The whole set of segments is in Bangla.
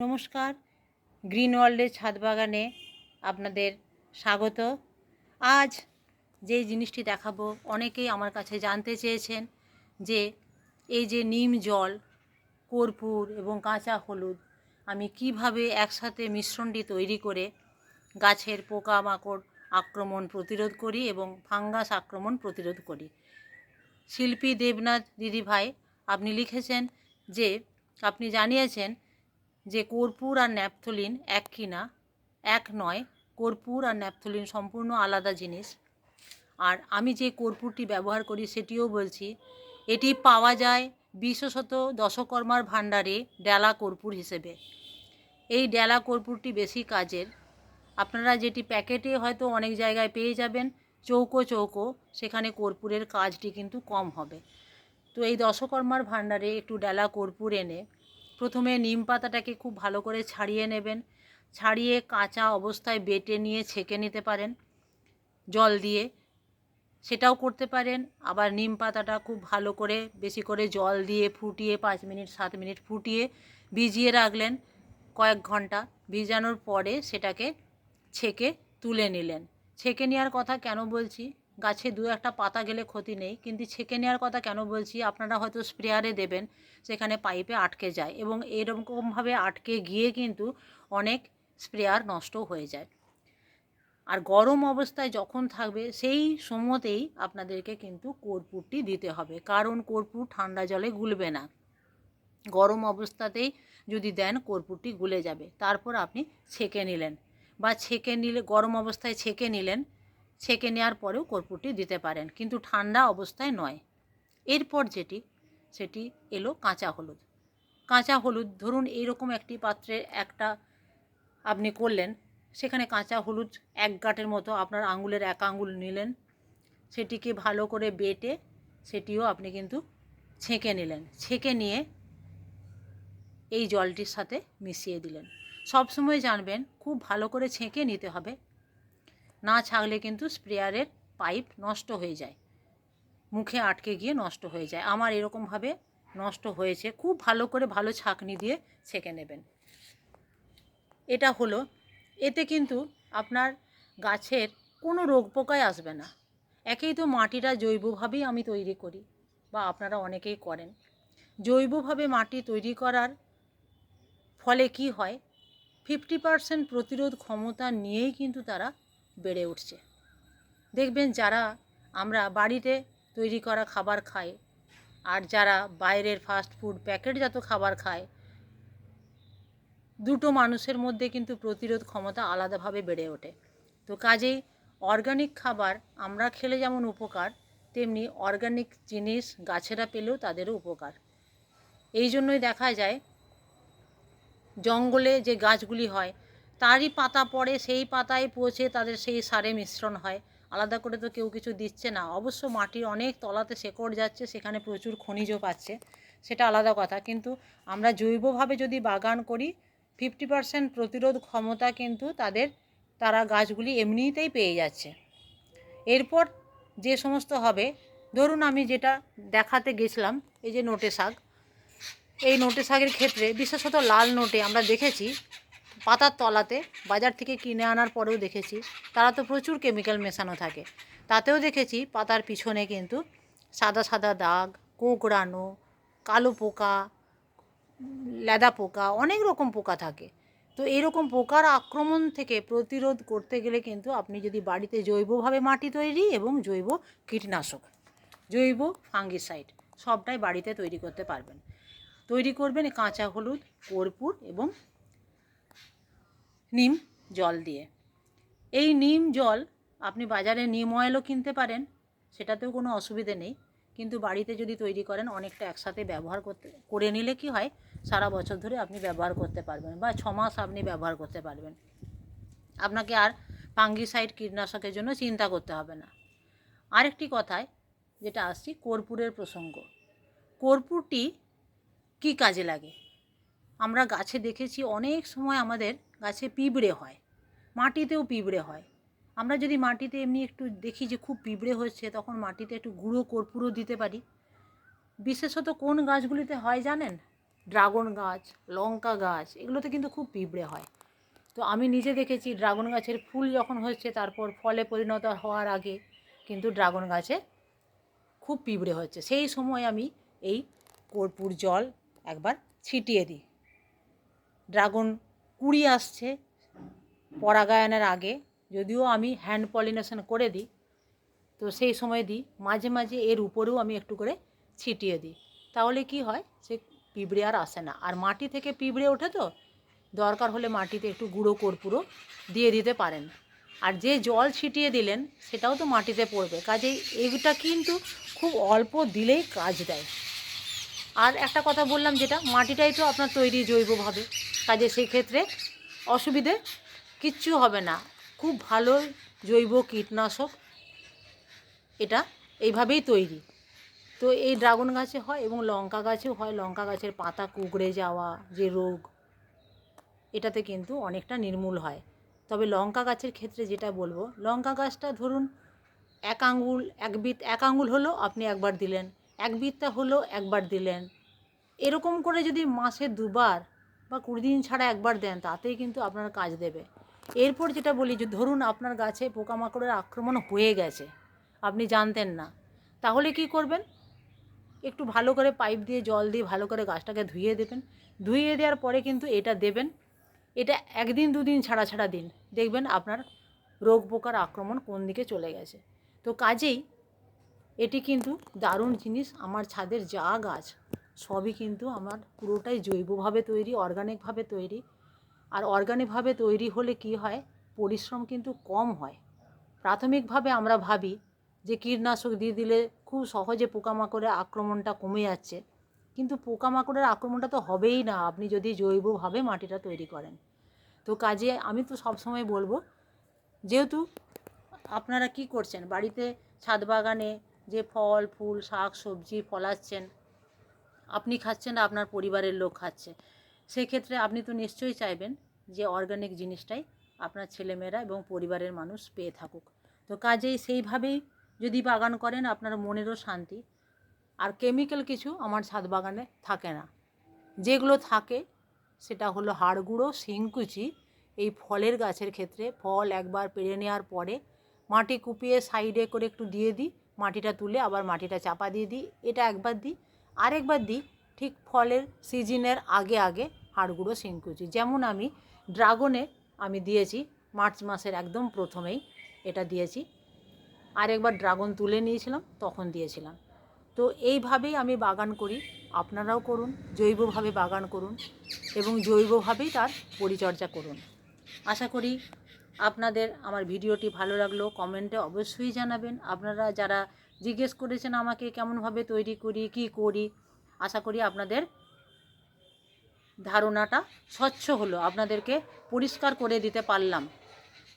নমস্কার। গ্রিন ওয়ার্ল্ডের ছাদ বাগানে আপনাদের স্বাগত। আজ যে জিনিসটি দেখাবো, অনেকেই আমার কাছে জানতে চেয়েছেন যে এই যে নিম জল, কর্পূর এবং কাঁচা হলুদ, আমি কীভাবে একসাথে মিশ্রণটি তৈরি করে গাছের পোকামাকড় আক্রমণ প্রতিরোধ করি এবং ফাঙ্গাস আক্রমণ প্রতিরোধ করি। শিল্পী দেবনাথ দিদিভাই, আপনি লিখেছেন যে, আপনি জানিয়েছেন যে কর্পূর আর ন্যাপথলিন এক কিনা এক নয়, কর্পূর আর ন্যাপথলিন সম্পূর্ণ আলাদা জিনিস। আর আমি যে কর্পূরটি ব্যবহার করি সেটিও বলছি, এটি পাওয়া যায় বিশেষত দশকর্মার ভাণ্ডারে ডেলা কর্পূর হিসেবে। এই ডেলা কর্পূরটি বেশি কাজের। আপনারা যেটি প্যাকেটে হয়তো অনেক জায়গায় পেয়ে যাবেন, চৌকো চৌকো, সেখানে কর্পূরের কাজটি কিন্তু কম হবে। তো এই দশকর্মার ভাণ্ডারে একটু ডেলা কর্পূর এনে প্রথমে নিম পাতাটাকে খুব ভালো করে ছাড়িয়ে নেবেন। ছাড়িয়ে কাঁচা অবস্থায় বেটে নিয়ে ছেঁকে নিতে পারেন জল দিয়ে। সেটাও করতে পারেন। আবার নিম পাতাটা খুব ভালো করে বেশি করে জল দিয়ে ফুটিয়ে পাঁচ মিনিট, সাত মিনিট ফুটিয়ে ভিজিয়ে রাখলেন। কয়েক ঘণ্টা ভিজানোর পরে সেটাকে ছেঁকে তুলে নিলেন। ছেঁকে নেওয়ার কথা কেন বলছি? গাছে দু একটা পাতা গেলে ক্ষতি নেই। কিন্তু ছেঁকে নেওয়ার কথা কেন বলছি? আপনারা হয়তো স্প্রেয়ারে দেবেন সেখানে পাইপে আটকে যায় এবং এরকমভাবে আটকে গিয়ে কিন্তু অনেক স্প্রেয়ার নষ্ট হয়ে যায়। আর গরম অবস্থায় যখন থাকবে, সেই সময়তেই আপনাদেরকে কিন্তু কর্পূরটি দিতে হবে। কারণ কর্পূর ঠান্ডা জলে গুলবে না। গরম অবস্থাতেই যদি দেন, কর্পূরটি গুলে যাবে। তারপর আপনি ছেঁকে নিলেন বা ছেঁকে নিলে, গরম অবস্থায় ছেঁকে নিলেন ছেঁকে নেওয়ার পরেও কর্পূরটি দিতে পারেন, কিন্তু ঠান্ডা অবস্থায় নয়। এরপর যেটি, সেটি এলো কাঁচা হলুদ। কাঁচা হলুদ, ধরুন এইরকম একটি পাত্রে একটা আপনি করলেন, সেখানে কাঁচা হলুদ এক গাঁটের মতো আপনার আঙুলের এক আঙুল নিলেন, সেটিকে ভালো করে বেটে সেটিও আপনি কিন্তু ছেঁকে নিলেন। ছেঁকে নিয়ে এই জলটির সাথে মিশিয়ে দিলেন। সবসময় জানবেন, খুব ভালো করে ছেঁকে নিতে হবে। না ছাগলে কিন্তু স্প্রেয়ারের পাইপ নষ্ট হয়ে যায়। মুখে আটকে গিয়ে নষ্ট হয়ে যায়। আমার এরকমভাবে নষ্ট হয়েছে। খুব ভালো করে ভালো ছাঁকনি দিয়ে ছেঁকে নেবেন। এটা হলো, এতে কিন্তু আপনার গাছের কোনো রোগ পোকায় আসবে না। একেই তো মাটিটা জৈবভাবেই আমি তৈরি করি, বা আপনারা অনেকেই করেন। জৈবভাবে মাটি তৈরি করার ফলে কি হয়? ফিফটি পারসেন্ট প্রতিরোধ ক্ষমতা নিয়েই কিন্তু তারা বেড়ে উঠছে। দেখবেন যারা আমরা বাড়িতে তৈরি করা খাবার খাই আর যারা বাইরের ফাস্ট ফুড প্যাকেটজাত খাবার খায়, দুটো মানুষের মধ্যে কিন্তু প্রতিরোধ ক্ষমতা আলাদাভাবে বেড়ে ওঠে। তো কাজেই অর্গানিক খাবার আমরা খেলে যেমন উপকার, তেমনি অর্গানিক জিনিস গাছেরা পেলেও তাদেরও উপকার। এই জন্যই দেখা যায়, জঙ্গলে যে গাছগুলি হয় তারই পাতা পড়ে, সেই পাতায় পচে তাদের সেই সারে মিশ্রণ হয়। আলাদা করে তো কেউ কিছু দিচ্ছে না। অবশ্য মাটির অনেক তলাতে শেকড় যাচ্ছে, সেখানে প্রচুর খনিজ পাচ্ছে। সেটা আলাদা কথা। কিন্তু আমরা জৈবভাবে যদি বাগান করি ফিফটি পার্সেন্ট প্রতিরোধ ক্ষমতা কিন্তু তাদের, তারা গাছগুলি এমনিতেই পেয়ে যাচ্ছে। এরপর যে সমস্ত হবে, ধরুন আমি যেটা দেখাতে গেছিলাম, এই যে নোটে শাক। এই নোটে শাকের ক্ষেত্রে, বিশেষত লাল নোটে আমরা দেখেছি পাতার তলাতে, বাজার থেকে কিনে আনার পরেও দেখেছি, তারা তো প্রচুর কেমিক্যাল মেশানো থাকে। তাতেও দেখেছি পাতার পিছনে কিন্তু সাদা সাদা দাগ, কোঁকড়ানো, কালো পোকা, লেদা পোকা, অনেক রকম পোকা থাকে। তো এরকম পোকার আক্রমণ থেকে প্রতিরোধ করতে গেলে কিন্তু আপনি যদি বাড়িতে জৈবভাবে মাটি তৈরি এবং জৈব কীটনাশক, জৈব ফাঙ্গিসাইড সবটাই বাড়িতে তৈরি করতে পারবেন। তৈরি করবেন কাঁচা হলুদ, কর্পূর এবং নিম জল দিয়ে। এই নিম জল আপনি বাজারে নিম অয়েলও কিনতে পারেন, সেটাতেও কোনো অসুবিধে নেই। কিন্তু বাড়িতে যদি তৈরি করেন, অনেকটা একসাথে ব্যবহার করতে, করে নিলে কি হয়, সারা বছর ধরে আপনি ব্যবহার করতে পারবেন বা ছ মাস আপনি ব্যবহার করতে পারবেন। আপনাকে আর পাঙ্গিসাইড কীটনাশকের জন্য চিন্তা করতে হবে না। আরেকটি কথায় যেটা আসছি, কর্পূরের প্রসঙ্গ। কর্পূরটি কী কাজে লাগে? আমরা গাছে দেখেছি, অনেক সময় আমাদের গাছে পিঁপড়ে হয়, মাটিতেও পিঁপড়ে হয়। আমরা যদি মাটিতে এমনি একটু দেখি যে খুব পিঁপড়ে হচ্ছে, তখন মাটিতে একটু গুঁড়ো, কর্পূরও দিতে পারি। বিশেষত কোন গাছগুলিতে হয় জানেন? ড্রাগন গাছ, লঙ্কা গাছ, এগুলোতে কিন্তু খুব পিঁপড়ে হয়। তো আমি নিজে দেখেছি ড্রাগন গাছের ফুল যখন হচ্ছে, তারপর ফলে পরিণত হওয়ার আগে কিন্তু ড্রাগন গাছে খুব পিঁপড়ে হচ্ছে। সেই সময় আমি এই কর্পূর জল একবার ছিটিয়ে দিই। ড্রাগন কুড়ি আসছে পরাগায়নের আগে, যদিও আমি হ্যান্ড পলিনেশন করে দিই, তো সেই সময় দিই, মাঝে মাঝে এর উপরেও আমি একটু করে ছিটিয়ে দিই। তাহলে কি হয় সে পিঁপড়ে আর আসে না। আর মাটি থেকে পিঁপড়ে ওঠে তো, দরকার হলে মাটিতে একটু গুঁড়ো কর্পূরও দিয়ে দিতে পারেন। আর যে জল ছিটিয়ে দিলেন, সেটাও তো মাটিতে পড়বে। কাজেই এইটা কিন্তু খুব অল্প দিলেই কাজ দেয়। আর একটা কথা বললাম যেটা, মাটিটাই তো আপনার তৈরি জৈবভাবে। কাজে সেই ক্ষেত্রে অসুবিধে কিচ্ছু হবে না। খুব ভালো জৈব কীটনাশক এটা এইভাবেই তৈরি। তো এই ড্রাগন গাছে হয় এবং লঙ্কা গাছেও হয়। লঙ্কা গাছের পাতা কুঁকড়ে যাওয়া, যে রোগ, এটাতে কিন্তু অনেকটা নির্মূল হয়। তবে লঙ্কা গাছের ক্ষেত্রে যেটা বলব, লঙ্কা গাছটা ধরুন, এক আঙ্গুল এক বিত এক আঙ্গুল হলো আপনি একবার দিলেন। এক বিতটা হলো একবার দিলেন। এরকম করে যদি মাসে দুবার বা কুড়ি দিন ছাড়া একবার দেন, তাতেই কিন্তু আপনার কাজ দেবে। এরপর যেটা বলি যে ধরুন আপনার গাছে পোকামাকড়ের আক্রমণ হয়ে গেছে, আপনি জানতেন না, তাহলে কি করবেন? একটু ভালো করে পাইপ দিয়ে জল দিয়ে ভালো করে গাছটাকে ধুয়ে দেবেন। ধুয়ে দেওয়ার পরে কিন্তু এটা দেবেন, এটা একদিন দুদিন ছাড়া ছাড়া দিন। দেখবেন আপনার রোগ পোকার আক্রমণ কোন দিকে চলে গেছে। তো কাজেই এটি কিন্তু দারুণ জিনিস, আমার ছাদের যা গাছ, সবই কিন্তু আমার পুরোটাই জৈবভাবে তৈরি অর্গানিকভাবে তৈরি। আর অর্গানিকভাবে তৈরি হলে কি হয়? পরিশ্রম কিন্তু কম হয়। প্রাথমিকভাবে আমরা ভাবি যে কীটনাশক দিয়ে দিলে খুব সহজে পোকামাকড়ের আক্রমণটা কমে যাচ্ছে। কিন্তু পোকামাকড়ের আক্রমণটা তো হবেই না, আপনি যদি জৈবভাবে মাটিটা তৈরি করেন। তো কাজে আমি তো সবসময় বলব, যেহেতু আপনারা কি করছেন, বাড়িতে ছাদ বাগানে যে ফল, ফুল, শাক, সবজি ফলাচ্ছেন, আপনি খাচ্ছেন না, আপনার পরিবারের লোক খাচ্ছে। সেই ক্ষেত্রে আপনি তো নিশ্চয়ই চাইবেন যে অর্গানিক জিনিসটাই আপনার ছেলেমেয়েরা এবং পরিবারের মানুষ পেয়ে থাকুক। তো কাজেই সেইভাবেই যদি বাগান করেন, আপনার মনেরও শান্তি। আর কেমিক্যাল কিছু আমার ছাদ বাগানে থাকে না। যেগুলো থাকে, সেটা হলো হাড় গুঁড়ো শিংকুচি এই ফলের গাছের ক্ষেত্রে ফল একবার পেরে নেওয়ার পরে মাটি কুপিয়ে সাইডে করে একটু দিয়ে দিই মাটিটা তুলে আবার মাটিটা চাপা দিয়ে দিই, এটা একবার দিই, আরেকবার দিই, ঠিক ফলের সিজনের আগে আগে হাড়গুঁড়ো, শিংকুচি। যেমন আমি ড্রাগনে আমি দিয়েছি, মার্চ মাসের একদম প্রথমেই এটা দিয়েছি। আরেকবার ড্রাগন তুলে নিয়েছিলাম, তখন দিয়েছিলাম। তো এইভাবেই আমি বাগান করি, আপনারাও করুন, জৈবভাবে বাগান করুন এবং জৈবভাবেই তার পরিচর্যা করুন। আশা করি আপনাদের আমার ভিডিওটি ভালো লাগল কমেন্টে অবশ্যই জানাবেন। আপনারা যারা জিজ্ঞেস করেছেন আমাকে কেমনভাবে তৈরি করি, কি করি, আশা করি আপনাদের ধারণাটা স্বচ্ছ হলো, আপনাদেরকে পরিষ্কার করে দিতে পারলাম।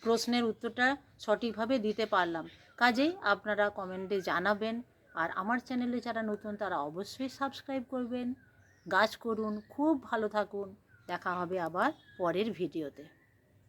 প্রশ্নের উত্তরটা সঠিকভাবে দিতে পারলাম। কাজেই আপনারা কমেন্টে জানাবেন, আর আমার চ্যানেলে যারা নতুন তারা অবশ্যই সাবস্ক্রাইব করবেন। গাছ করুন, খুব ভালো থাকুন। দেখা হবে আবার পরের ভিডিওতে।